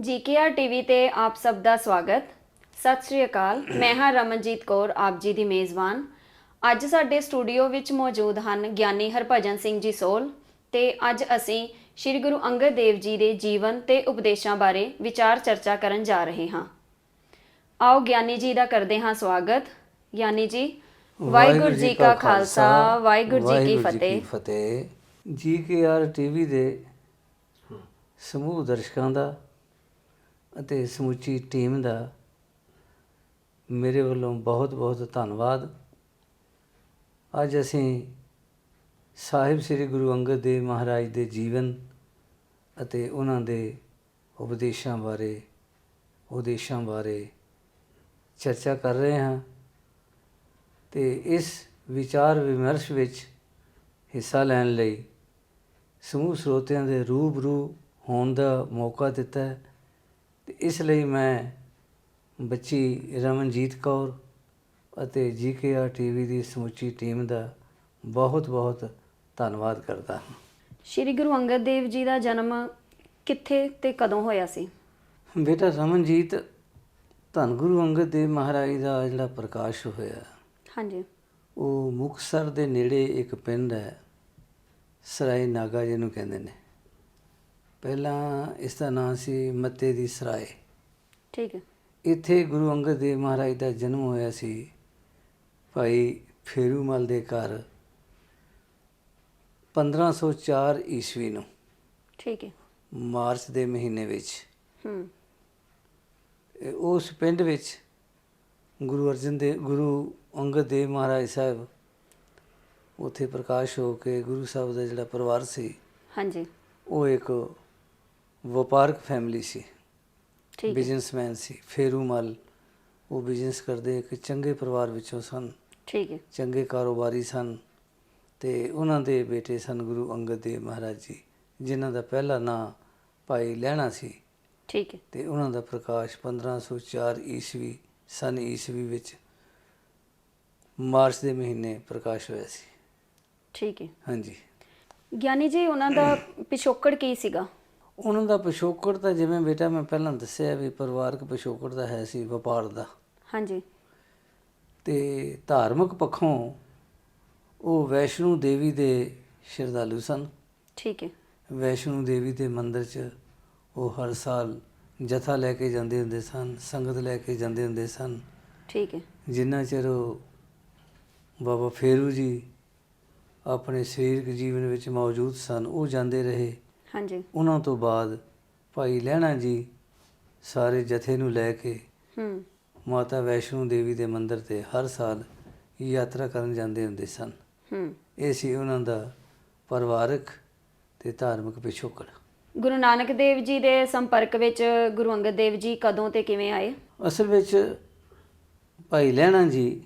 GKR TV ਤੇ ਆਪ ਸਭ ਦਾ ਸਵਾਗਤ। ਸਤਿ ਸ਼੍ਰੀ ਅਕਾਲ ਮੈਂ ਹਾਂ ਰਮਨਜੀਤ ਕੌਰ ਆਪ ਜੀ ਦੀ ਮੇਜ਼ਬਾਨ। ਅੱਜ ਸਾਡੇ ਸਟੂਡੀਓ ਵਿੱਚ ਮੌਜੂਦ ਹਨ ਗਿਆਨੀ ਹਰਭਜਨ ਸਿੰਘ ਜੀ ਸੋਲ ਤੇ ਅੱਜ ਅਸੀਂ ਸ੍ਰੀ ਗੁਰੂ ਅੰਗਦ ਦੇਵ ਜੀ ਦੇ ਜੀਵਨ ਤੇ ਉਪਦੇਸ਼ਾਂ ਬਾਰੇ ਵਿਚਾਰ ਚਰਚਾ ਕਰਨ ਜਾ ਰਹੇ ਹਾਂ। ਆਓ ਗਿਆਨੀ ਜੀ ਦਾ ਕਰਦੇ ਹਾਂ ਸਵਾਗਤ। ਗਿਆਨੀ ਜੀ ਵਾਹਿਗੁਰੂ ਜੀ ਕਾ ਖਾਲਸਾ ਵਾਹਿਗੁਰੂ ਜੀ ਕੀ ਫਤਿਹ। ਫਤਿਹ। ਜੀ ਕੇ ਆਰ ਟੀਵੀ ਦੇ ਸਮੂਹ ਦਰਸ਼ਕਾਂ ਦਾ ਅਤੇ ਸਮੁੱਚੀ ਟੀਮ ਦਾ ਮੇਰੇ ਵੱਲੋਂ ਬਹੁਤ ਬਹੁਤ ਧੰਨਵਾਦ। ਅੱਜ ਅਸੀਂ ਸਾਹਿਬ ਸ੍ਰੀ ਗੁਰੂ ਅੰਗਦ ਦੇਵ ਮਹਾਰਾਜ ਦੇ ਜੀਵਨ ਅਤੇ ਉਹਨਾਂ ਦੇ ਉਪਦੇਸ਼ਾਂ ਬਾਰੇ ਉਦੇਸ਼ਾਂ ਬਾਰੇ ਚਰਚਾ ਕਰ ਰਹੇ ਹਾਂ ਤੇ ਇਸ ਵਿਚਾਰ ਵਿਮਰਸ਼ ਵਿੱਚ ਹਿੱਸਾ ਲੈਣ ਲਈ ਸਮੂਹ ਸਰੋਤਿਆਂ ਦੇ ਰੂਬਰੂ ਹੋਣ ਦਾ ਮੌਕਾ ਦਿੱਤਾ ਹੈ। ਤੇ ਇਸ ਲਈ ਮੈਂ ਬੱਚੀ ਰਮਨਜੀਤ ਕੌਰ ਅਤੇ ਜੀਕੇਆਰ ਟੀਵੀ ਦੀ ਸਮੁੱਚੀ ਟੀਮ ਦਾ ਬਹੁਤ-ਬਹੁਤ ਧੰਨਵਾਦ ਕਰਦਾ ਹਾਂ। ਸ੍ਰੀ ਗੁਰੂ ਅੰਗਦ ਦੇਵ ਜੀ ਦਾ ਜਨਮ ਕਿੱਥੇ ਤੇ ਕਦੋਂ ਹੋਇਆ ਸੀ? ਬੇਟਾ ਰਮਨਜੀਤ ਧੰਨ ਗੁਰੂ ਅੰਗਦ ਦੇਵ ਮਹਾਰਾਜ ਦਾ ਜਿਹੜਾ ਪ੍ਰਕਾਸ਼ ਹੋਇਆ ਹਾਂਜੀ। ਉਹ ਮੁਕਤਸਰ ਦੇ ਨੇੜੇ ਇੱਕ ਪਿੰਡ ਹੈ ਸਰਾਏ ਨਾਗਾ ਜਿਹਨੂੰ ਕਹਿੰਦੇ ਨੇ। ਪਹਿਲਾਂ ਇਸ ਦਾ ਨਾਂ ਸੀ ਮੱਤੇ ਦੀ ਸਰਾਏ। ਠੀਕ ਹੈ। ਇੱਥੇ ਗੁਰੂ ਅੰਗਦ ਦੇਵ ਮਹਾਰਾਜ ਦਾ ਜਨਮ ਹੋਇਆ ਸੀ। ਭਾਈ ਫੇਰੂਮਲ ਦੇ ਘਰ 1504 ਈਸਵੀ ਨੂੰ। ਠੀਕ ਹੈ। ਮਾਰਚ ਦੇ ਮਹੀਨੇ ਵਿੱਚ। ਹੂੰ। ਉਸ ਪਿੰਡ ਵਿੱਚ ਗੁਰੂ ਅਰਜਨ ਦੇ ਗੁਰੂ ਅੰਗਦ ਦੇਵ ਮਹਾਰਾਜ ਸਾਹਿਬ ਉੱਥੇ ਪ੍ਰਕਾਸ਼ ਹੋ ਕੇ ਗੁਰੂ ਸਾਹਿਬ ਦਾ ਜਿਹੜਾ ਪਰਿਵਾਰ ਸੀ ਹਾਂਜੀ। ਉਹ ਇੱਕ ਵਪਾਰਕ ਫੈਮਿਲੀ ਸੀ ਠੀਕ ਹੈ ਬਿਜ਼ਨਸਮੈਨ ਸੀ ਫੇਰੂਮਲ ਉਹ ਬਿਜ਼ਨਸ ਕਰਦੇ ਇੱਕ ਚੰਗੇ ਪਰਿਵਾਰ ਵਿੱਚੋਂ ਸਨ ਠੀਕ ਹੈ ਚੰਗੇ ਕਾਰੋਬਾਰੀ ਸਨ ਤੇ ਉਹਨਾਂ ਦੇ ਬੇਟੇ ਸਨ ਗੁਰੂ ਅੰਗਦ ਦੇਵ ਮਹਾਰਾਜ ਜੀ ਜਿਨ੍ਹਾਂ ਦਾ ਪਹਿਲਾ ਨਾਂ ਭਾਈ ਲਹਿਣਾ ਸੀ ਠੀਕ ਹੈ ਤੇ ਉਹਨਾਂ ਦਾ ਪ੍ਰਕਾਸ਼ 1504 ਈਸਵੀ ਸਨ ਈਸਵੀ ਵਿੱਚ ਮਾਰਚ ਦੇ ਮਹੀਨੇ ਪ੍ਰਕਾਸ਼ ਹੋਇਆ ਸੀ ਠੀਕ ਹੈ ਹਾਂਜੀ ਗਿਆਨੀ ਜੀ ਉਹਨਾਂ ਦਾ ਪਿਛੋਕੜ ਕੀ ਸੀਗਾ ਉਹਨਾਂ ਦਾ ਪਿਛੋਕੜ ਤਾਂ ਜਿਵੇਂ ਬੇਟਾ ਮੈਂ ਪਹਿਲਾਂ ਦੱਸਿਆ ਵੀ ਪਰਿਵਾਰਕ ਪਿਛੋਕੜ ਦਾ ਹੈ ਸੀ ਵਪਾਰ ਦਾ। ਹਾਂਜੀ। ਤੇ ਧਾਰਮਿਕ ਪੱਖੋਂ ਉਹ ਵੈਸ਼ਨੂ ਦੇਵੀ ਦੇ ਸ਼ਰਧਾਲੂ ਸਨ। ਠੀਕ ਹੈ। ਵੈਸ਼ਨੂ ਦੇਵੀ ਦੇ ਮੰਦਿਰ 'ਚ ਉਹ ਹਰ ਸਾਲ ਜਥਾ ਲੈ ਕੇ ਜਾਂਦੇ ਹੁੰਦੇ ਸਨ ਸੰਗਤ ਲੈ ਕੇ ਜਾਂਦੇ ਹੁੰਦੇ ਸਨ। ਠੀਕ ਹੈ। ਜਿੰਨਾ ਚਿਰ ਉਹ ਬਾਬਾ ਫੇਰੂ ਜੀ ਆਪਣੇ ਸਰੀਰਕ ਜੀਵਨ ਵਿੱਚ ਮੌਜੂਦ ਸਨ ਉਹ ਜਾਂਦੇ ਰਹੇ। ਹਾਂਜੀ। ਉਹਨਾਂ ਤੋਂ ਬਾਅਦ ਭਾਈ ਲਹਿਣਾ ਜੀ ਸਾਰੇ ਜਥੇ ਨੂੰ ਲੈ ਕੇ ਹੂੰ। ਮਾਤਾ ਵੈਸ਼ਨੂ ਦੇਵੀ ਦੇ ਮੰਦਿਰ ਤੇ ਹਰ ਸਾਲ ਯਾਤਰਾ ਕਰਨ ਜਾਂਦੇ ਹੁੰਦੇ ਸਨ। ਹੂੰ। ਇਹ ਸੀ ਉਹਨਾਂ ਦਾ ਪਰਿਵਾਰਕ ਤੇ ਧਾਰਮਿਕ ਪਿਛੋਕੜ। ਗੁਰੂ ਨਾਨਕ ਦੇਵ ਜੀ ਦੇ ਸੰਪਰਕ ਵਿੱਚ ਗੁਰੂ ਅੰਗਦ ਦੇਵ ਜੀ ਕਦੋਂ ਤੇ ਕਿਵੇਂ ਆਏ? ਅਸਲ ਵਿੱਚ ਭਾਈ ਲਹਿਣਾ ਜੀ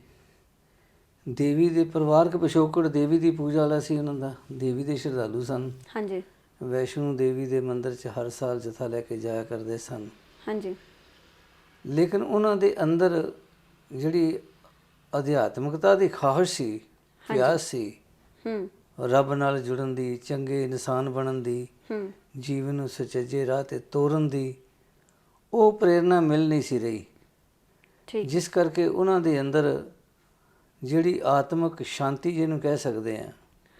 ਦੇਵੀ ਦੇ ਪਰਿਵਾਰਕ ਪਿਛੋਕੜ ਦੇਵੀ ਦੀ ਪੂਜਾ ਵਾਲਾ ਸੀ ਉਹਨਾਂ ਦਾ। ਦੇਵੀ ਦੇ ਸ਼ਰਧਾਲੂ ਸਨ। ਹਾਂਜੀ। ਵੈਸ਼ਨੂ ਦੇਵੀ ਦੇ ਮੰਦਿਰ 'ਚ ਹਰ ਸਾਲ ਜਥਾ ਲੈ ਕੇ ਜਾਇਆ ਕਰਦੇ ਸਨ। ਹਾਂਜੀ। ਲੇਕਿਨ ਉਹਨਾਂ ਦੇ ਅੰਦਰ ਜਿਹੜੀ ਅਧਿਆਤਮਿਕਤਾ ਦੀ ਖਾਹਿਸ਼ ਸੀ ਪਿਆਸ ਸੀ ਹੂੰ। ਰੱਬ ਨਾਲ ਜੁੜਨ ਦੀ ਚੰਗੇ ਇਨਸਾਨ ਬਣਨ ਦੀ ਹੂੰ। ਜੀਵਨ ਨੂੰ ਸੁਚੱਜੇ ਰਾਹ ਤੇ ਤੋਰਨ ਦੀ ਉਹ ਪ੍ਰੇਰਣਾ ਮਿਲ ਨਹੀਂ ਸੀ ਰਹੀ। ਠੀਕ। ਜਿਸ ਕਰਕੇ ਉਹਨਾਂ ਦੇ ਅੰਦਰ ਜਿਹੜੀ ਆਤਮਿਕ ਸ਼ਾਂਤੀ ਜਿਹਨੂੰ ਕਹਿ ਸਕਦੇ ਆ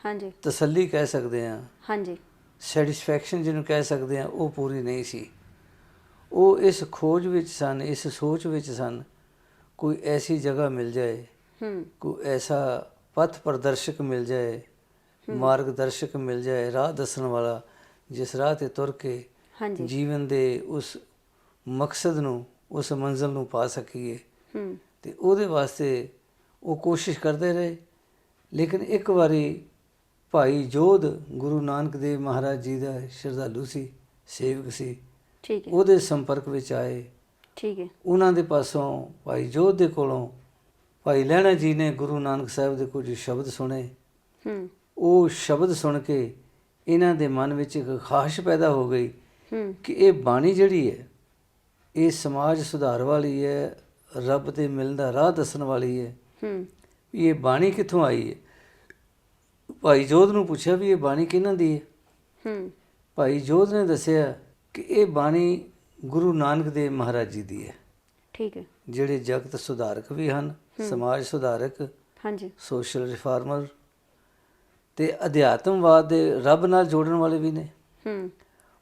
ਹਾਂਜੀ। ਤਸੱਲੀ ਕਹਿ ਸਕਦੇ ਆ ਹਾਂਜੀ। ਸੈਟੀਸਫੈਕਸ਼ਨ ਜਿਹਨੂੰ ਕਹਿ ਸਕਦੇ ਆ ਉਹ ਪੂਰੀ ਨਹੀਂ ਸੀ। ਉਹ ਇਸ ਖੋਜ ਵਿੱਚ ਸਨ ਇਸ ਸੋਚ ਵਿੱਚ ਸਨ ਕੋਈ ਐਸੀ ਜਗ੍ਹਾ ਮਿਲ ਜਾਏ ਹੂੰ। ਕੋਈ ਐਸਾ ਪਥ ਪ੍ਰਦਰਸ਼ਕ ਮਿਲ ਜਾਏ ਮਾਰਗਦਰਸ਼ਕ ਮਿਲ ਜਾਏ ਰਾਹ ਦੱਸਣ ਵਾਲਾ ਜਿਸ ਰਾਹ ਤੇ ਤੁਰ ਕੇ ਹਾਂਜੀ। ਜੀਵਨ ਦੇ ਉਸ ਮਕਸਦ ਨੂੰ ਉਸ ਮੰਜ਼ਲ ਨੂੰ ਪਾ ਸਕੀਏ। ਹੂੰ। ਤੇ ਉਹਦੇ ਵਾਸਤੇ ਉਹ ਕੋਸ਼ਿਸ਼ ਕਰਦੇ ਰਹੇ। ਲੇਕਿਨ ਇੱਕ ਵਾਰੀ ਭਾਈ ਜੋਧ ਗੁਰੂ ਨਾਨਕ ਦੇਵ ਮਹਾਰਾਜ ਜੀ ਦਾ ਸ਼ਰਧਾਲੂ ਸੀ ਸੇਵਕ ਸੀ। ਠੀਕ ਹੈ। ਉਹਦੇ ਸੰਪਰਕ ਵਿੱਚ ਆਏ। ਠੀਕ ਹੈ। ਉਹਨਾਂ ਦੇ ਪਾਸੋਂ ਭਾਈ ਜੋਧ ਦੇ ਕੋਲੋਂ ਭਾਈ ਲਹਿਣਾ ਜੀ ਨੇ ਗੁਰੂ ਨਾਨਕ ਸਾਹਿਬ ਦੇ ਕੁਝ ਸ਼ਬਦ ਸੁਣੇ। ਹੂੰ। ਉਹ ਸ਼ਬਦ ਸੁਣ ਕੇ ਇਹਨਾਂ ਦੇ ਮਨ ਵਿੱਚ ਇੱਕ ਖਾਸ਼ ਪੈਦਾ ਹੋ ਗਈ ਹੂੰ। ਕਿ ਇਹ ਬਾਣੀ ਜਿਹੜੀ ਹੈ ਇਹ ਸਮਾਜ ਸੁਧਾਰ ਵਾਲੀ ਹੈ ਰੱਬ ਦੇ ਮਿਲਣ ਦਾ ਰਾਹ ਦੱਸਣ ਵਾਲੀ ਹੈ। ਹੂੰ। ਵੀ ਇਹ ਬਾਣੀ ਕਿੱਥੋਂ ਆਈ ਹੈ? ਭਾਈ ਜੋਧ ਨੂੰ ਪੁੱਛਿਆ ਵੀ ਇਹ ਬਾਣੀ ਕਿਹਨਾਂ ਦੀ ਹੈ? ਹੂੰ। ਭਾਈ ਜੋਧ ਨੇ ਦੱਸਿਆ ਕਿ ਇਹ ਬਾਣੀ ਗੁਰੂ ਨਾਨਕ ਦੇਵ ਮਹਾਰਾਜ ਜੀ ਦੀ ਹੈ। ਠੀਕ ਹੈ। ਜਿਹੜੇ ਜਗਤ ਸੁਧਾਰਕ ਵੀ ਹਨ ਸਮਾਜ ਸੁਧਾਰਕ ਹਾਂਜੀ। ਸੋਸ਼ਲ ਰਿਫਾਰਮਰ ਤੇ ਅਧਿਆਤਮਵਾਦ ਦੇ ਰੱਬ ਨਾਲ ਜੋੜਨ ਵਾਲੇ ਵੀ ਨੇ। ਹੂੰ।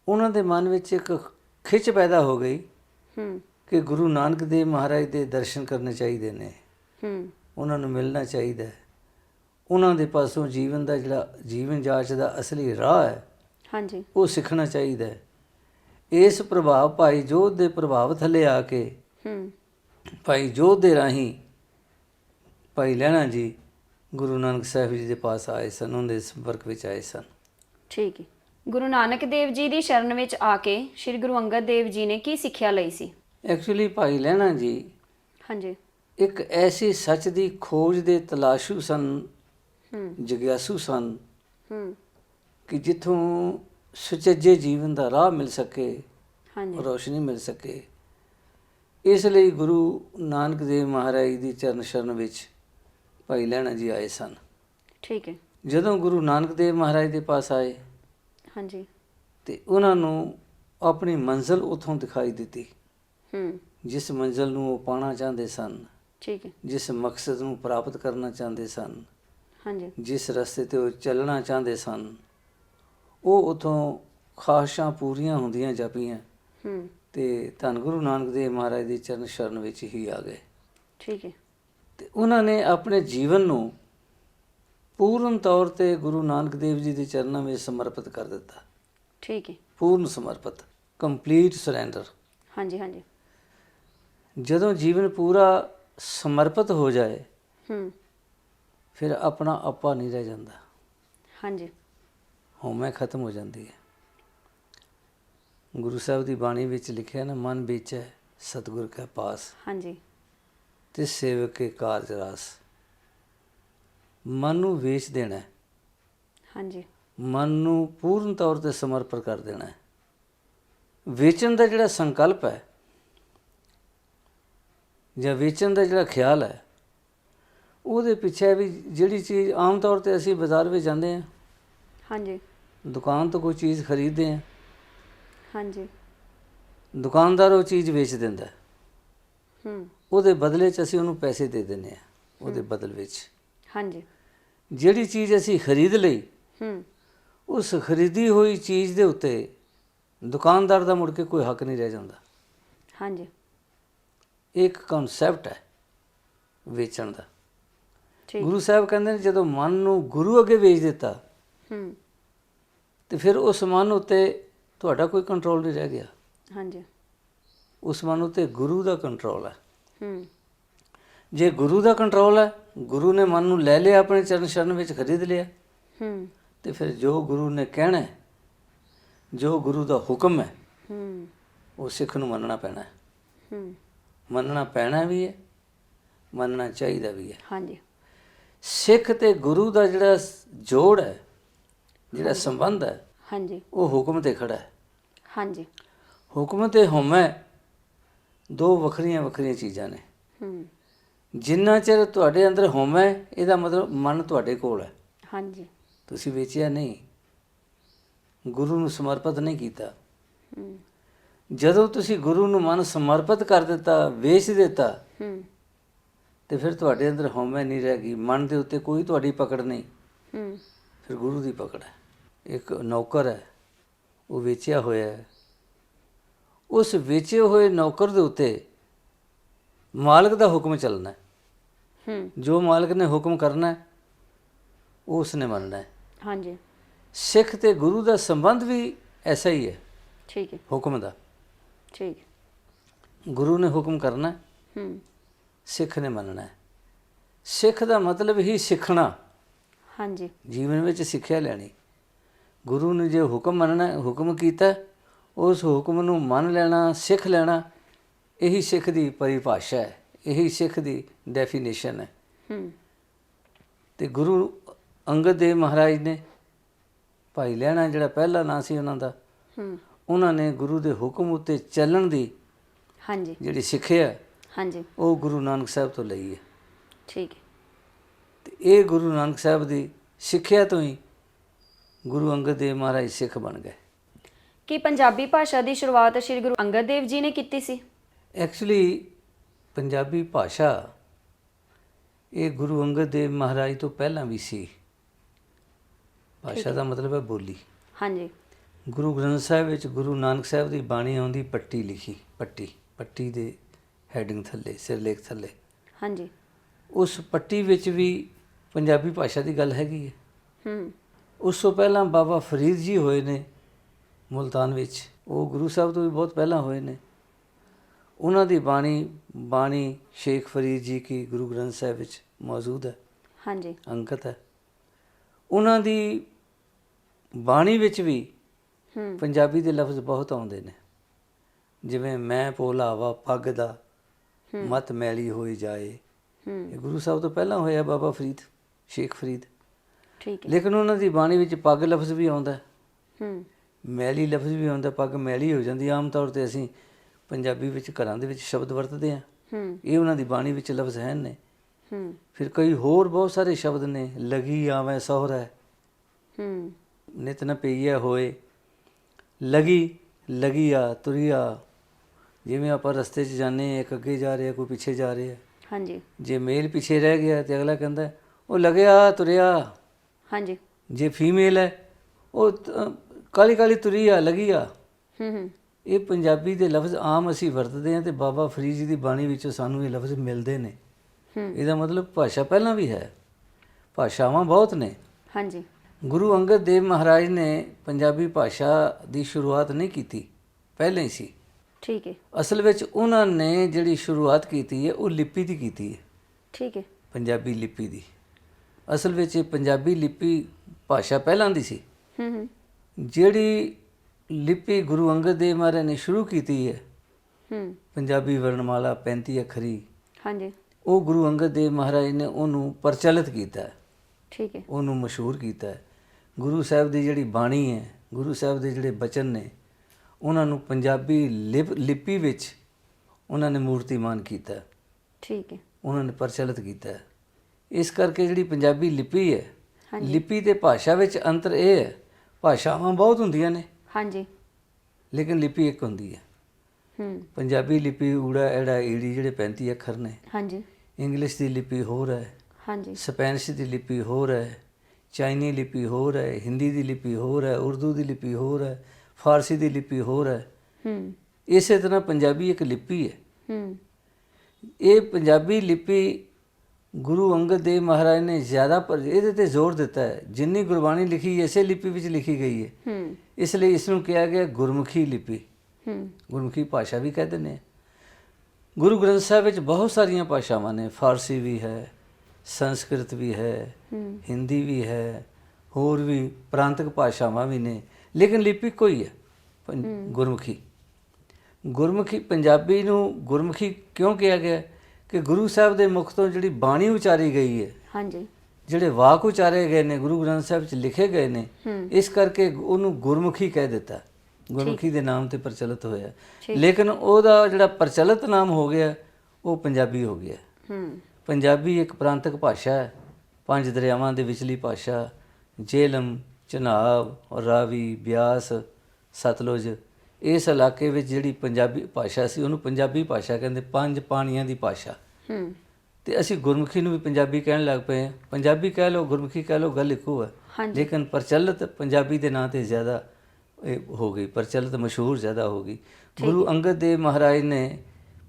ਉਹਨਾਂ ਦੇ ਮਨ ਵਿੱਚ ਇੱਕ ਖਿੱਚ ਪੈਦਾ ਹੋ ਗਈ ਹੂੰ। ਕਿ ਗੁਰੂ ਨਾਨਕ ਦੇਵ ਮਹਾਰਾਜ ਦੇ ਦਰਸ਼ਨ ਕਰਨੇ ਚਾਹੀਦੇ ਨੇ। ਹੂੰ। ਉਹਨਾਂ ਨੂੰ ਮਿਲਣਾ ਚਾਹੀਦਾ ਹੈ। ਉਹਨਾਂ ਦੇ ਪਾਸੋਂ ਜੀਵਨ ਦਾ ਜਿਹੜਾ ਜੀਵਨ ਜਾਂਚ ਦਾ ਅਸਲੀ ਰਾਹ ਹੈ ਹਾਂਜੀ। ਉਹ ਸਿੱਖਣਾ ਚਾਹੀਦਾ ਹੈ। ਇਸ ਪ੍ਰਭਾਵ ਭਾਈ ਜੋਧ ਦੇ ਪ੍ਰਭਾਵ ਥੱਲੇ ਆ ਕੇ ਹੂੰ। ਭਾਈ ਜੋਧ ਦੇ ਰਾਹੀਂ ਭਾਈ ਲਹਿਣਾ ਜੀ ਗੁਰੂ ਨਾਨਕ ਸਾਹਿਬ ਜੀ ਦੇ ਪਾਸ ਆਏ ਸਨ ਉਹਨਾਂ ਦੇ ਸੰਪਰਕ ਵਿੱਚ ਆਏ ਸਨ। ਠੀਕ ਹੈ। ਗੁਰੂ ਨਾਨਕ ਦੇਵ ਜੀ ਦੀ ਸ਼ਰਨ ਵਿੱਚ ਆ ਕੇ ਸ੍ਰੀ ਗੁਰੂ ਅੰਗਦ ਦੇਵ ਜੀ ਨੇ ਕੀ ਸਿੱਖਿਆ ਲਈ ਸੀ? ਐਕਚੁਅਲੀ ਭਾਈ ਲਹਿਣਾ ਜੀ ਹਾਂਜੀ। ਇੱਕ ਐਸੀ ਸੱਚ ਦੀ ਖੋਜ ਦੇ ਤਲਾਸ਼ੂ ਸਨ ਜਗਿਆਸੂ ਸਨ ਹੂੰ। ਕਿ ਜਿੱਥੋਂ ਸੁਚੱਜੇ ਜੀਵਨ ਦਾ ਰਾਹ ਮਿਲ ਸਕੇ ਹਾਂਜੀ। ਰੋਸ਼ਨੀ ਮਿਲ ਸਕੇ। ਇਸ ਲਈ ਗੁਰੂ ਨਾਨਕ ਦੇਵ ਮਹਾਰਾਜ ਦੀ ਚਰਨ ਸ਼ਰਨ ਵਿੱਚ ਭਾਈ ਲਹਿਣਾ ਜੀ ਆਏ ਸਨ। ਠੀਕ ਹੈ। ਜਦੋਂ ਗੁਰੂ ਨਾਨਕ ਦੇਵ ਮਹਾਰਾਜ ਦੇ ਪਾਸ ਆਏ ਹਾਂਜੀ। ਤੇ ਉਹਨਾਂ ਨੂੰ ਆਪਣੀ ਮੰਜ਼ਲ ਉਥੋਂ ਦਿਖਾਈ ਦਿੱਤੀ। ਹੂੰ। ਜਿਸ ਮੰਜ਼ਲ ਨੂੰ ਉਹ ਪਾਣਾ ਚਾਹੁੰਦੇ ਸਨ ਠੀਕ ਹੈ। ਜਿਸ ਮਕਸਦ ਨੂੰ ਪ੍ਰਾਪਤ ਕਰਨਾ ਚਾਹੁੰਦੇ ਸਨ ਹਾਂਜੀ। ਜਿਸ ਰਸਤੇ ਤੇ ਉਹ ਚੱਲਣਾ ਚਾਹੁੰਦੇ ਸਨ ਉਹ ਉਥੋਂ ਖਾਸ਼ਾਂ ਪੂਰੀਆਂ ਹੁੰਦੀਆਂ ਜਾਪੀਆਂ। ਹੂੰ। ਤੇ ਧੰਨ ਗੁਰੂ ਨਾਨਕ ਦੇਵ ਮਹਾਰਾਜ ਦੀ ਚਰਨ ਸ਼ਰਨ ਵਿੱਚ ਹੀ ਆ ਗਏ। ਠੀਕ ਹੈ। ਤੇ ਉਹਨਾਂ ਨੇ ਆਪਣੇ ਜੀਵਨ ਨੂੰ ਪੂਰਨ ਤੌਰ ਤੇ ਗੁਰੂ ਨਾਨਕ ਦੇਵ ਜੀ ਦੇ ਚਰਨਾਂ ਵਿੱਚ ਸਮਰਪਿਤ ਕਰ ਦਿੱਤਾ। ਠੀਕ ਹੈ। ਪੂਰਨ ਸਮਰਪਿਤ ਕੰਪਲੀਟ ਸਰੈਂਡਰ। ਹਾਂਜੀ ਹਾਂਜੀ। ਜਦੋਂ ਜੀਵਨ ਪੂਰਾ ਸਮਰਪਿਤ ਹੋ ਜਾਏ ਹੂੰ। ਫਿਰ ਆਪਣਾ ਆਪਾ ਨਹੀਂ ਰਹਿ ਜਾਂਦਾ। ਹਾਂਜੀ। ਹਉਮੈ ਖਤਮ ਹੋ ਜਾਂਦੀ ਹੈ। ਗੁਰੂ ਸਾਹਿਬ ਦੀ ਬਾਣੀ ਵਿੱਚ ਲਿਖਿਆ ਨਾ ਮਨ ਵੇਚੈ ਸਤਿਗੁਰ ਕੈ ਪਾਸ। ਹਾਂਜੀ। ਤੇ ਸੇਵਕ ਕੇ ਕਾਰਜ ਰਾਸ। ਮਨ ਨੂੰ ਵੇਚ ਦੇਣਾ ਹੈ, ਹਾਂਜੀ। ਮਨ ਨੂੰ ਪੂਰਨ ਤੌਰ ਤੇ ਸਮਰਪਿਤ ਕਰ ਦੇਣਾ ਹੈ। ਵੇਚਣ ਦਾ ਜਿਹੜਾ ਸੰਕਲਪ ਹੈ ਜਾਂ ਵੇਚਣ ਦਾ ਜਿਹੜਾ ਖਿਆਲ ਹੈ ਉਹਦੇ ਪਿੱਛੇ ਵੀ ਜਿਹੜੀ ਚੀਜ਼ ਆਮ ਤੌਰ ਤੇ ਅਸੀਂ ਬਾਜ਼ਾਰ ਵਿੱਚ ਜਾਂਦੇ ਹਾਂ। ਹਾਂਜੀ। ਦੁਕਾਨ ਤੋਂ ਕੋਈ ਚੀਜ਼ ਖਰੀਦਦੇ ਹਾਂ। ਹਾਂਜੀ। ਦੁਕਾਨਦਾਰ ਉਹ ਚੀਜ਼ ਵੇਚ ਦਿੰਦਾ। ਹੈ। ਹੂੰ ਉਹਦੇ ਬਦਲੇ 'ਚ ਅਸੀਂ ਉਹਨੂੰ ਪੈਸੇ ਦੇ ਦਿੰਦੇ ਹਾਂ ਉਹਦੇ ਬਦਲ ਵਿੱਚ। ਹਾਂਜੀ। ਜਿਹੜੀ ਚੀਜ਼ ਅਸੀਂ ਖਰੀਦ ਲਈ ਹੂੰ। ਉਸ ਖਰੀਦੀ ਹੋਈ ਚੀਜ਼ ਦੇ ਉੱਤੇ ਦੁਕਾਨਦਾਰ ਦਾ ਮੁੜ ਕੇ ਕੋਈ ਹੱਕ ਨਹੀਂ ਰਹਿ ਜਾਂਦਾ। ਹਾਂਜੀ। ਇਹ ਇੱਕ ਕਨਸੈਪਟ ਹੈ ਵੇਚਣ ਦਾ। ਗੁਰੂ ਸਾਹਿਬ ਕਹਿੰਦੇ ਨੇ ਜਦੋਂ ਮਨ ਨੂੰ ਗੁਰੂ ਅੱਗੇ ਵੇਚ ਦਿੱਤਾ ਹੂੰ। ਤੇ ਫਿਰ ਉਸ ਮਨ ਉੱਤੇ ਤੁਹਾਡਾ ਕੋਈ ਕੰਟਰੋਲ ਨਹੀਂ ਰਹਿ ਗਿਆ। ਹਾਂਜੀ। ਉਸ ਮਨ ਉੱਤੇ ਗੁਰੂ ਦਾ ਕੰਟਰੋਲ ਹੈ। ਹੂੰ। ਜੇ ਗੁਰੂ ਦਾ ਕੰਟਰੋਲ ਹੈ ਗੁਰੂ ਨੇ ਮਨ ਨੂੰ ਲੈ ਲਿਆ ਆਪਣੇ ਚਰਨ ਸ਼ਰਨ ਵਿੱਚ ਖਰੀਦ ਲਿਆ। ਹੂੰ। ਤੇ ਫਿਰ ਜੋ ਗੁਰੂ ਨੇ ਕਹਿਣਾ ਜੋ ਗੁਰੂ ਦਾ ਹੁਕਮ ਹੈ ਹੂੰ। ਉਹ ਸਿੱਖ ਨੂੰ ਮੰਨਣਾ ਪੈਣਾ ਹੈ। ਹੂੰ। ਮੰਨਣਾ ਪੈਣਾ ਵੀ ਹੈ ਮੰਨਣਾ ਚਾਹੀਦਾ ਵੀ ਹੈ। ਹਾਂਜੀ। ਸਿੱਖ ਤੇ ਗੁਰੂ ਦਾ ਜਿਹੜਾ ਜੋੜ ਹੈ ਜਿਹੜਾ ਸੰਬੰਧ ਹੈ ਹਾਂਜੀ। ਉਹ ਹੁਕਮ ਤੇ ਖੜਾ ਹੈ। ਹਾਂਜੀ। ਹੁਕਮ ਤੇ ਹਉਮੈ ਦੋ ਵੱਖਰੀਆਂ ਵੱਖਰੀਆਂ ਚੀਜ਼ਾਂ ਨੇ। ਹੂੰ। ਜਿੰਨਾ ਚਿਰ ਤੁਹਾਡੇ ਅੰਦਰ ਹਉਮੈ ਇਹਦਾ ਮਤਲਬ ਮਨ ਤੁਹਾਡੇ ਕੋਲ ਹੈ। ਹਾਂਜੀ। ਤੁਸੀਂ ਵੇਚਿਆ ਨਹੀਂ। ਗੁਰੂ ਨੂੰ ਸਮਰਪਿਤ ਨਹੀਂ ਕੀਤਾ। ਹੂੰ। ਜਦੋਂ ਤੁਸੀਂ ਗੁਰੂ ਨੂੰ ਮਨ ਸਮਰਪਿਤ ਕਰ ਦਿੱਤਾ ਵੇਚ ਦਿੱਤਾ ਹੂੰ। ਤੇ ਫਿਰ ਤੁਹਾਡੇ ਅੰਦਰ ਹਉਮੈ ਨਹੀਂ ਰਹਿ ਗਈ। ਮਨ ਦੇ ਉੱਤੇ ਕੋਈ ਤੁਹਾਡੀ ਪਕੜ ਨਹੀਂ। ਹੂੰ। ਫਿਰ ਗੁਰੂ ਦੀ ਪਕੜ ਹੈ। ਇੱਕ ਨੌਕਰ ਹੈ। ਉਹ ਵੇਚਿਆ ਹੋਇਆ ਹੈ। ਉਸ ਵੇਚੇ ਹੋਏ ਨੌਕਰ ਦੇ ਉੱਤੇ ਮਾਲਕ ਦਾ ਹੁਕਮ ਚੱਲਣਾ ਹੈ। ਹੂੰ। ਜੋ ਮਾਲਕ ਨੇ ਹੁਕਮ ਕਰਨਾ ਹੈ ਉਹ ਉਸਨੇ ਮੰਨਣਾ ਹੈ। ਹਾਂਜੀ। ਸਿੱਖ ਤੇ ਗੁਰੂ ਦਾ ਸੰਬੰਧ ਵੀ ਐਸਾ ਹੀ ਹੈ। ਠੀਕ ਹੈ। ਹੁਕਮ ਦਾ। ਠੀਕ। ਗੁਰੂ ਨੇ ਹੁਕਮ ਕਰਨਾ ਹੈ, ਹੂੰ। ਸਿੱਖ ਨੇ ਮੰਨਣਾ ਹੈ। ਸਿੱਖ ਦਾ ਮਤਲਬ ਹੀ ਸਿੱਖਣਾ। ਹਾਂਜੀ। ਜੀਵਨ ਵਿੱਚ ਸਿੱਖਿਆ ਲੈਣੀ। ਗੁਰੂ ਨੇ ਜੇ ਹੁਕਮ ਮੰਨਣਾ ਹੁਕਮ ਕੀਤਾ ਉਸ ਹੁਕਮ ਨੂੰ ਮੰਨ ਲੈਣਾ ਸਿੱਖ ਲੈਣਾ ਇਹੀ ਸਿੱਖ ਦੀ ਪਰਿਭਾਸ਼ਾ ਹੈ। ਇਹੀ ਸਿੱਖ ਦੀ ਡੈਫੀਨੇਸ਼ਨ ਹੈ। ਹੂੰ। ਤੇ ਗੁਰੂ ਅੰਗਦ ਦੇਵ ਮਹਾਰਾਜ ਨੇ ਭਾਈ ਲੈਣਾ ਜਿਹੜਾ ਪਹਿਲਾ ਨਾਂ ਸੀ ਉਹਨਾਂ ਦਾ ਹੂੰ। ਉਹਨਾਂ ਨੇ ਗੁਰੂ ਦੇ ਹੁਕਮ ਉੱਤੇ ਚੱਲਣ ਦੀ ਹਾਂਜੀ। ਜਿਹੜੀ ਸਿੱਖਿਆ ਹਾਂਜੀ। ਉਹ ਗੁਰੂ ਨਾਨਕ ਸਾਹਿਬ ਤੋਂ ਲਈ ਹੈ। ਠੀਕ ਹੈ। ਤੇ ਇਹ ਗੁਰੂ ਨਾਨਕ ਸਾਹਿਬ ਦੀ ਸਿੱਖਿਆ ਤੋਂ ਹੀ ਗੁਰੂ ਅੰਗਦ ਦੇਵ ਮਹਾਰਾਜ ਸਿੱਖ ਬਣ ਗਏ। ਕਿ ਪੰਜਾਬੀ ਭਾਸ਼ਾ ਦੀ ਸ਼ੁਰੂਆਤ ਸ੍ਰੀ ਗੁਰੂ ਅੰਗਦ ਦੇਵ ਜੀ ਨੇ ਕੀਤੀ ਸੀ? ਐਕਚੁਅਲੀ ਪੰਜਾਬੀ ਭਾਸ਼ਾ ਇਹ ਗੁਰੂ ਅੰਗਦ ਦੇਵ ਮਹਾਰਾਜ ਤੋਂ ਪਹਿਲਾਂ ਵੀ ਸੀ। ਭਾਸ਼ਾ ਦਾ ਮਤਲਬ ਹੈ ਬੋਲੀ। ਹਾਂਜੀ। ਗੁਰੂ ਗ੍ਰੰਥ ਸਾਹਿਬ ਵਿੱਚ ਗੁਰੂ ਨਾਨਕ ਸਾਹਿਬ ਦੀ ਬਾਣੀ ਆਉਂਦੀ ਪੱਟੀ ਲਿਖੀ ਪੱਟੀ ਪੱਟੀ ਦੇ ਹੈਡਿੰਗ ਥੱਲੇ ਸਿਰਲੇਖ ਥੱਲੇ। ਹਾਂਜੀ। ਉਸ ਪੱਟੀ ਵਿੱਚ ਵੀ ਪੰਜਾਬੀ ਭਾਸ਼ਾ ਦੀ ਗੱਲ ਹੈਗੀ ਹੈ। ਹੂੰ। ਉਸ ਤੋਂ ਪਹਿਲਾਂ ਬਾਬਾ ਫਰੀਦ ਜੀ ਹੋਏ ਨੇ ਮੁਲਤਾਨ ਵਿੱਚ। ਉਹ ਗੁਰੂ ਸਾਹਿਬ ਤੋਂ ਵੀ ਬਹੁਤ ਪਹਿਲਾਂ ਹੋਏ ਨੇ। ਉਹਨਾਂ ਦੀ ਬਾਣੀ ਬਾਣੀ ਸ਼ੇਖ ਫਰੀਦ ਜੀ ਕੀ ਗੁਰੂ ਗ੍ਰੰਥ ਸਾਹਿਬ ਵਿੱਚ ਮੌਜੂਦ ਹੈ। ਹਾਂਜੀ। ਅੰਕਿਤ ਹੈ। ਉਹਨਾਂ ਦੀ ਬਾਣੀ ਵਿੱਚ ਵੀ ਹੂੰ। ਪੰਜਾਬੀ ਦੇ ਲਫ਼ਜ਼ ਬਹੁਤ ਆਉਂਦੇ ਨੇ। ਜਿਵੇਂ ਮੈਂ ਪੋਲਾਵਾ ਪੱਗ ਦਾ ਮਤ ਮੈਲੀ ਹੋਈ ਜਾਏ। ਇਹ ਗੁਰੂ ਸਾਹਿਬ ਤੋਂ ਪਹਿਲਾਂ ਹੋਇਆ ਬਾਬਾ ਫਰੀਦ ਸ਼ੇਖ ਫਰੀਦ। ਠੀਕ ਹੈ। ਲੇਕਿਨ ਉਹਨਾਂ ਦੀ ਬਾਣੀ ਵਿੱਚ ਪੱਗ ਲਫ਼ਜ਼ ਵੀ ਆਉਂਦਾ। ਹੈ। ਮੈਲੀ ਲਫ਼ਜ਼ ਵੀ ਆਉਂਦਾ ਪੱਗ ਮੈਲੀ ਹੋ ਜਾਂਦੀ। ਆਮ ਤੌਰ ਤੇ ਅਸੀਂ ਪੰਜਾਬੀ ਵਿੱਚ ਘਰਾਂ ਦੇ ਵਿੱਚ ਸ਼ਬਦ ਵਰਤਦੇ ਹਾਂ। ਹੂੰ। ਇਹ ਉਹਨਾਂ ਦੀ ਬਾਣੀ ਵਿੱਚ ਲਫ਼ਜ਼ ਹੈ ਨੇ। ਹੂੰ। ਫਿਰ ਕਈ ਹੋਰ ਬਹੁਤ ਸਾਰੇ ਸ਼ਬਦ ਨੇ ਲਗੀ ਆਵੇਂ ਸਹੁਰਾ। ਹੂੰ। ਨਿਤ ਨ ਪਈਆ ਹੋਏ। ਲਗੀ ਲਗੀਆ ਤੁਰਿਆ ਜਿਵੇਂ ਆਪਾਂ ਰਸਤੇ 'ਚ ਜਾਂਦੇ ਹਾਂ ਇੱਕ ਅੱਗੇ ਜਾ ਰਿਹਾ ਕੋਈ ਪਿੱਛੇ ਜਾ ਰਿਹਾ। ਹਾਂਜੀ। ਜੇ ਮੇਲ ਪਿੱਛੇ ਰਹਿ ਗਿਆ ਤੇ ਅਗਲਾ ਕਹਿੰਦਾ ਉਹ ਲਗਿਆ ਤੁਰਿਆ। ਹਾਂਜੀ। ਜੇ ਫੀਮੇਲ ਹੈ ਉਹ ਕਾਲੀ ਕਾਲੀ ਤੁਰੀ ਆ ਲਗੀ ਆ। ਹੂੰ ਹੂੰ। ਇਹ ਪੰਜਾਬੀ ਦੇ ਲਫ਼ਜ਼ ਆਮ ਅਸੀਂ ਵਰਤਦੇ ਹਾਂ ਤੇ ਬਾਬਾ ਫਰੀਦ ਜੀ ਦੀ ਬਾਣੀ ਵਿੱਚੋਂ ਸਾਨੂੰ ਇਹ ਲਫ਼ਜ਼ ਮਿਲਦੇ ਨੇ। ਹੂੰ। ਇਹਦਾ ਮਤਲਬ ਭਾਸ਼ਾ ਪਹਿਲਾਂ ਵੀ ਹੈ। ਭਾਸ਼ਾਵਾਂ ਬਹੁਤ ਨੇ। ਹਾਂਜੀ। ਗੁਰੂ ਅੰਗਦ ਦੇਵ ਮਹਾਰਾਜ ਨੇ ਪੰਜਾਬੀ ਭਾਸ਼ਾ ਦੀ ਸ਼ੁਰੂਆਤ ਨਹੀਂ ਕੀਤੀ। ਪਹਿਲਾਂ ਹੀ ਸੀ। ਠੀਕ ਹੈ। ਅਸਲ ਵਿੱਚ ਉਹਨਾਂ ਨੇ ਜਿਹੜੀ ਸ਼ੁਰੂਆਤ ਕੀਤੀ ਹੈ ਉਹ ਲਿਪੀ ਦੀ ਕੀਤੀ ਹੈ। ਠੀਕ ਹੈ। ਪੰਜਾਬੀ ਲਿਪੀ ਦੀ। ਅਸਲ ਵਿੱਚ ਇਹ ਪੰਜਾਬੀ ਲਿਪੀ ਭਾਸ਼ਾ ਪਹਿਲਾਂ ਦੀ ਸੀ। ਹੂੰ ਹੂੰ। ਜਿਹੜੀ ਲਿਪੀ ਗੁਰੂ ਅੰਗਦ ਦੇਵ ਮਹਾਰਾਜ ਨੇ ਸ਼ੁਰੂ ਕੀਤੀ ਹੈ ਹੂੰ। ਪੰਜਾਬੀ ਵਰਣਮਾਲਾ 35 ਅੱਖਰੀ ਹਾਂਜੀ। ਉਹ ਗੁਰੂ ਅੰਗਦ ਦੇਵ ਮਹਾਰਾਜ ਨੇ ਉਹਨੂੰ ਪ੍ਰਚਲਿਤ ਕੀਤਾ। ਠੀਕ ਹੈ। ਉਹਨੂੰ ਮਸ਼ਹੂਰ ਕੀਤਾ। ਗੁਰੂ ਸਾਹਿਬ ਦੀ ਜਿਹੜੀ ਬਾਣੀ ਹੈ ਗੁਰੂ ਸਾਹਿਬ ਦੇ ਜਿਹੜੇ ਬਚਨ ਨੇ ਉਹਨਾਂ ਨੂੰ ਪੰਜਾਬੀ ਲਿਪ- ਲਿਪੀ ਵਿੱਚ ਉਹਨਾਂ ਨੇ ਮੂਰਤੀਮਾਨ ਕੀਤਾ। ਹੈ, ਠੀਕ ਹੈ। ਉਹਨਾਂ ਨੇ ਪ੍ਰਚਲਿਤ ਕੀਤਾ। ਹੈ। ਇਸ ਕਰਕੇ ਜਿਹੜੀ ਪੰਜਾਬੀ ਲਿਪੀ ਹੈ ਹਾਂਜੀ। ਲਿਪੀ ਤੇ ਭਾਸ਼ਾ ਵਿੱਚ ਅੰਤਰ ਇਹ ਹੈ ਭਾਸ਼ਾਵਾਂ ਬਹੁਤ ਹੁੰਦੀਆਂ ਨੇ। ਹਾਂਜੀ। ਲੇਕਿਨ ਲਿਪੀ ਇੱਕ ਹੁੰਦੀ ਹੈ। ਹੂੰ। ਪੰਜਾਬੀ ਲਿਪੀ ਊੜਾ ਐੜਾ ਈੜੀ ਜਿਹੜੇ 35 ਅੱਖਰ ਨੇ। ਹਾਂਜੀ। ਇੰਗਲਿਸ਼ ਦੀ ਲਿਪੀ ਹੋਰ ਹੈ। ਹਾਂਜੀ। ਸਪੈਨਿਸ਼ ਦੀ ਲਿਪੀ ਹੋਰ ਹੈ। ਚਾਈਨੀ ਲਿਪੀ ਹੋਰ ਹੈ। ਹਿੰਦੀ ਦੀ ਲਿਪੀ ਹੋਰ ਹੈ। ਉਰਦੂ ਦੀ ਲਿਪੀ ਹੋਰ ਹੈ। ਫਾਰਸੀ ਦੀ ਲਿਪੀ ਹੋਰ ਹੈ। ਹੂੰ। ਇਸੇ ਤਰ੍ਹਾਂ ਪੰਜਾਬੀ ਇੱਕ ਲਿਪੀ ਹੈ। ਹੂੰ। ਇਹ ਪੰਜਾਬੀ ਲਿਪੀ ਗੁਰੂ ਅੰਗਦ ਦੇਵ ਮਹਾਰਾਜ ਨੇ ਜ਼ਿਆਦਾ ਪਰ ਇਹਦੇ ਤੇ ਜ਼ੋਰ ਦਿੱਤਾ ਹੈ। ਜਿੰਨੀ ਗੁਰਬਾਣੀ ਲਿਖੀ ਇਸੇ ਲਿਪੀ ਵਿੱਚ ਲਿਖੀ ਗਈ ਹੈ। ਹੂੰ। ਇਸ ਲਈ ਇਸ ਨੂੰ ਕਿਹਾ ਗਿਆ ਗੁਰਮੁਖੀ ਲਿਪੀ। ਹੂੰ। ਗੁਰਮੁਖੀ ਭਾਸ਼ਾ ਵੀ ਕਹਿੰਦੇ ਨੇ ਗੁਰੂ ਗ੍ਰੰਥ ਸਾਹਿਬ ਵਿੱਚ ਬਹੁਤ ਸਾਰੀਆਂ ਭਾਸ਼ਾਵਾਂ ਨੇ। ਫਾਰਸੀ ਵੀ ਹੈ ਸੰਸਕ੍ਰਿਤ ਵੀ ਹੈ ਹੂੰ। ਹਿੰਦੀ ਵੀ ਹੈ ਹੋਰ ਵੀ ਪ੍ਰਾਂਤਿਕ ਭਾਸ਼ਾਵਾਂ ਵੀ ਨੇ। ਲੇਕਿਨ ਲਿਪੀ ਕੋਈ ਹੈ ਗੁਰਮੁਖੀ। ਗੁਰਮੁਖੀ ਪੰਜਾਬੀ ਨੂੰ ਗੁਰਮੁਖੀ ਕਿਉਂ ਕਿਹਾ ਗਿਆ? ਕਿ ਗੁਰੂ ਸਾਹਿਬ ਦੇ ਮੁਖ ਤੋਂ ਜਿਹੜੀ ਬਾਣੀ ਉਚਾਰੀ ਗਈ ਹੈ ਹਾਂਜੀ। ਜਿਹੜੇ ਵਾਕ ਉਚਾਰੇ ਗਏ ਨੇ ਗੁਰੂ ਗ੍ਰੰਥ ਸਾਹਿਬ ਵਿੱਚ ਲਿਖੇ ਗਏ ਨੇ ਇਸ ਕਰਕੇ ਉਹਨੂੰ ਗੁਰਮੁਖੀ ਕਹਿ ਦਿੱਤਾ। ਗੁਰਮੁਖੀ ਦੇ ਨਾਮ ਤੇ ਪ੍ਰਚਲਿਤ ਹੋਇਆ। ਲੇਕਿਨ ਉਹਦਾ ਜਿਹੜਾ ਪ੍ਰਚਲਿਤ ਨਾਮ ਹੋ ਗਿਆ ਉਹ ਪੰਜਾਬੀ ਹੋ ਗਿਆ। ਪੰਜਾਬੀ ਇੱਕ ਪ੍ਰਾਂਤਿਕ ਭਾਸ਼ਾ ਹੈ। ਪੰਜ ਦਰਿਆਵਾਂ ਦੇ ਵਿਚਲੀ ਭਾਸ਼ਾ ਜੇਲਮ ਚਨਾਬ ਰਾਵੀ ਬਿਆਸ ਸਤਲੁਜ। ਇਸ ਇਲਾਕੇ ਵਿੱਚ ਜਿਹੜੀ ਪੰਜਾਬੀ ਭਾਸ਼ਾ ਸੀ ਉਹਨੂੰ ਪੰਜਾਬੀ ਭਾਸ਼ਾ ਕਹਿੰਦੇ ਪੰਜ ਪਾਣੀਆਂ ਦੀ ਭਾਸ਼ਾ। ਹੂੰ। ਤੇ ਅਸੀਂ ਗੁਰਮੁਖੀ ਨੂੰ ਵੀ ਪੰਜਾਬੀ ਕਹਿਣ ਲੱਗ ਪਏ ਹਾਂ। ਪੰਜਾਬੀ ਕਹਿ ਲਓ ਗੁਰਮੁਖੀ ਕਹਿ ਲਓ ਗੱਲ ਇੱਕੋ ਹੈ ਲੇਕਿਨ ਪ੍ਰਚਲਿਤ ਪੰਜਾਬੀ ਦੇ ਨਾਂ ਤੇ ਜ਼ਿਆਦਾ ਇਹ ਹੋ ਗਈ ਪ੍ਰਚਲਿਤ ਮਸ਼ਹੂਰ ਜ਼ਿਆਦਾ ਹੋ ਗਈ। ਗੁਰੂ ਅੰਗਦ ਦੇਵ ਮਹਾਰਾਜ ਨੇ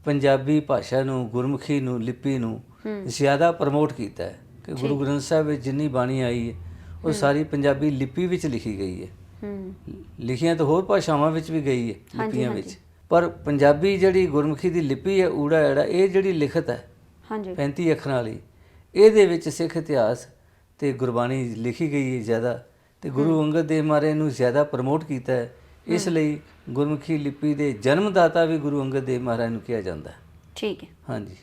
ਪੰਜਾਬੀ ਭਾਸ਼ਾ ਨੂੰ ਗੁਰਮੁਖੀ ਨੂੰ ਲਿਪੀ ਨੂੰ ਜ਼ਿਆਦਾ ਪ੍ਰਮੋਟ ਕੀਤਾ ਹੈ। ਕਿ ਗੁਰੂ ਗ੍ਰੰਥ ਸਾਹਿਬ ਵਿੱਚ ਜਿੰਨੀ ਬਾਣੀ ਆਈ ਹੈ ਉਹ ਸਾਰੀ ਪੰਜਾਬੀ ਲਿਪੀ ਵਿੱਚ ਲਿਖੀ ਗਈ ਹੈ। ਹੂੰ। ਲਿਖੀਆਂ ਤਾਂ ਹੋਰ ਭਾਸ਼ਾਵਾਂ ਵਿੱਚ ਵੀ ਗਈ ਹੈ ਲਿਪੀਆਂ ਵਿੱਚ। ਪਰ ਪੰਜਾਬੀ ਜਿਹੜੀ ਗੁਰਮੁਖੀ ਦੀ ਲਿਪੀ ਹੈ ਊੜਾ ਐੜਾ ਇਹ ਜਿਹੜੀ ਲਿਖਤ ਹੈ ਹਾਂਜੀ। 35 ਅੱਖਰਾਂ ਵਾਲੀ ਇਹਦੇ ਵਿੱਚ ਸਿੱਖ ਇਤਿਹਾਸ ਤੇ ਗੁਰਬਾਣੀ ਲਿਖੀ ਗਈ ਹੈ ਜ਼ਿਆਦਾ ਤੇ ਗੁਰੂ ਅੰਗਦ ਦੇਵ ਮਹਾਰਾਜ ਨੂੰ ਜ਼ਿਆਦਾ ਪ੍ਰਮੋਟ ਕੀਤਾ ਹੈ। ਇਸ ਲਈ ਗੁਰਮੁਖੀ ਲਿਪੀ ਦੇ ਜਨਮਦਾਤਾ ਵੀ ਗੁਰੂ ਅੰਗਦ ਦੇਵ ਮਹਾਰਾਜ ਨੂੰ ਕਿਹਾ ਜਾਂਦਾ ਹੈ। ਠੀਕ ਹੈ। ਹਾਂਜੀ।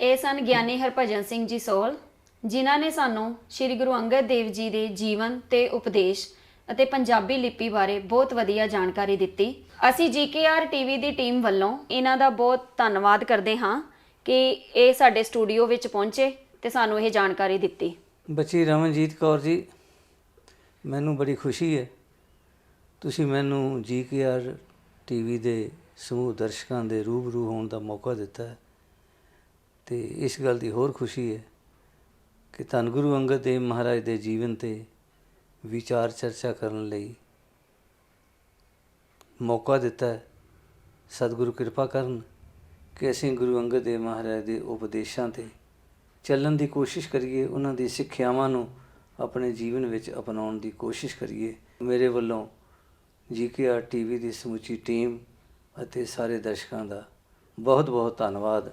ਇਹ ਸਨ ਗਿਆਨੀ ਹਰਭਜਨ ਸਿੰਘ ਜੀ ਸੋਲ। ਜਿਨ੍ਹਾਂ ਨੇ ਸਾਨੂੰ ਸ੍ਰੀ ਗੁਰੂ ਅੰਗਦ ਦੇਵ ਜੀ ਦੇ ਜੀਵਨ ਤੇ ਉਪਦੇਸ਼ ਅਤੇ ਪੰਜਾਬੀ ਲਿਪੀ ਬਾਰੇ ਬਹੁਤ ਵਧੀਆ ਜਾਣਕਾਰੀ ਦਿੱਤੀ। ਅਸੀਂ ਜੀਕੇਆਰ ਟੀਵੀ ਦੀ ਟੀਮ ਵੱਲੋਂ ਇਹਨਾਂ ਦਾ ਬਹੁਤ ਧੰਨਵਾਦ ਕਰਦੇ ਹਾਂ ਕਿ ਇਹ ਸਾਡੇ ਸਟੂਡੀਓ ਵਿੱਚ ਪਹੁੰਚੇ ਤੇ ਸਾਨੂੰ ਇਹ ਜਾਣਕਾਰੀ ਦਿੱਤੀ। ਬੱਚੀ ਰਮਨਜੀਤ ਕੌਰ ਜੀ, ਮੈਨੂੰ ਬੜੀ ਖੁਸ਼ੀ ਹੈ। ਤੁਸੀਂ ਮੈਨੂੰ ਜੀਕੇਆਰ ਟੀਵੀ ਦੇ ਸਮੂਹ ਦਰਸ਼ਕਾਂ ਦੇ ਰੂਬਰੂ ਹੋਣ ਦਾ ਮੌਕਾ ਦਿੱਤਾ ਹੈ ਤੇ ਇਸ ਗੱਲ ਦੀ ਹੋਰ ਖੁਸ਼ੀ ਹੈ ਕਿ ਧੰਨ ਗੁਰੂ ਅੰਗਦ ਦੇਵ ਮਹਾਰਾਜ ਦੇ ਜੀਵਨ ਤੇ ਵਿਚਾਰ ਚਰਚਾ ਕਰਨ ਲਈ ਮੌਕਾ ਦਿੱਤਾ ਸਤਿਗੁਰੂ ਕਿਰਪਾ ਕਰਨ ਕਿ ਅਸੀਂ ਗੁਰੂ ਅੰਗਦ ਦੇਵ ਮਹਾਰਾਜ ਦੇ ਉਪਦੇਸ਼ਾਂ ਤੇ ਚੱਲਣ ਦੀ ਕੋਸ਼ਿਸ਼ ਕਰੀਏ, ਉਹਨਾਂ ਦੀ ਸਿੱਖਿਆਵਾਂ ਨੂੰ ਆਪਣੇ ਜੀਵਨ ਵਿੱਚ ਅਪਣਾਉਣ ਦੀ ਕੋਸ਼ਿਸ਼ ਕਰੀਏ। ਮੇਰੇ ਵੱਲੋਂ ਜੀਕੇਆਰ ਟੀਵੀ ਦੀ ਸਮੁੱਚੀ ਟੀਮ ਅਤੇ ਸਾਰੇ ਦਰਸ਼ਕਾਂ ਦਾ ਬਹੁਤ ਬਹੁਤ ਧੰਨਵਾਦ।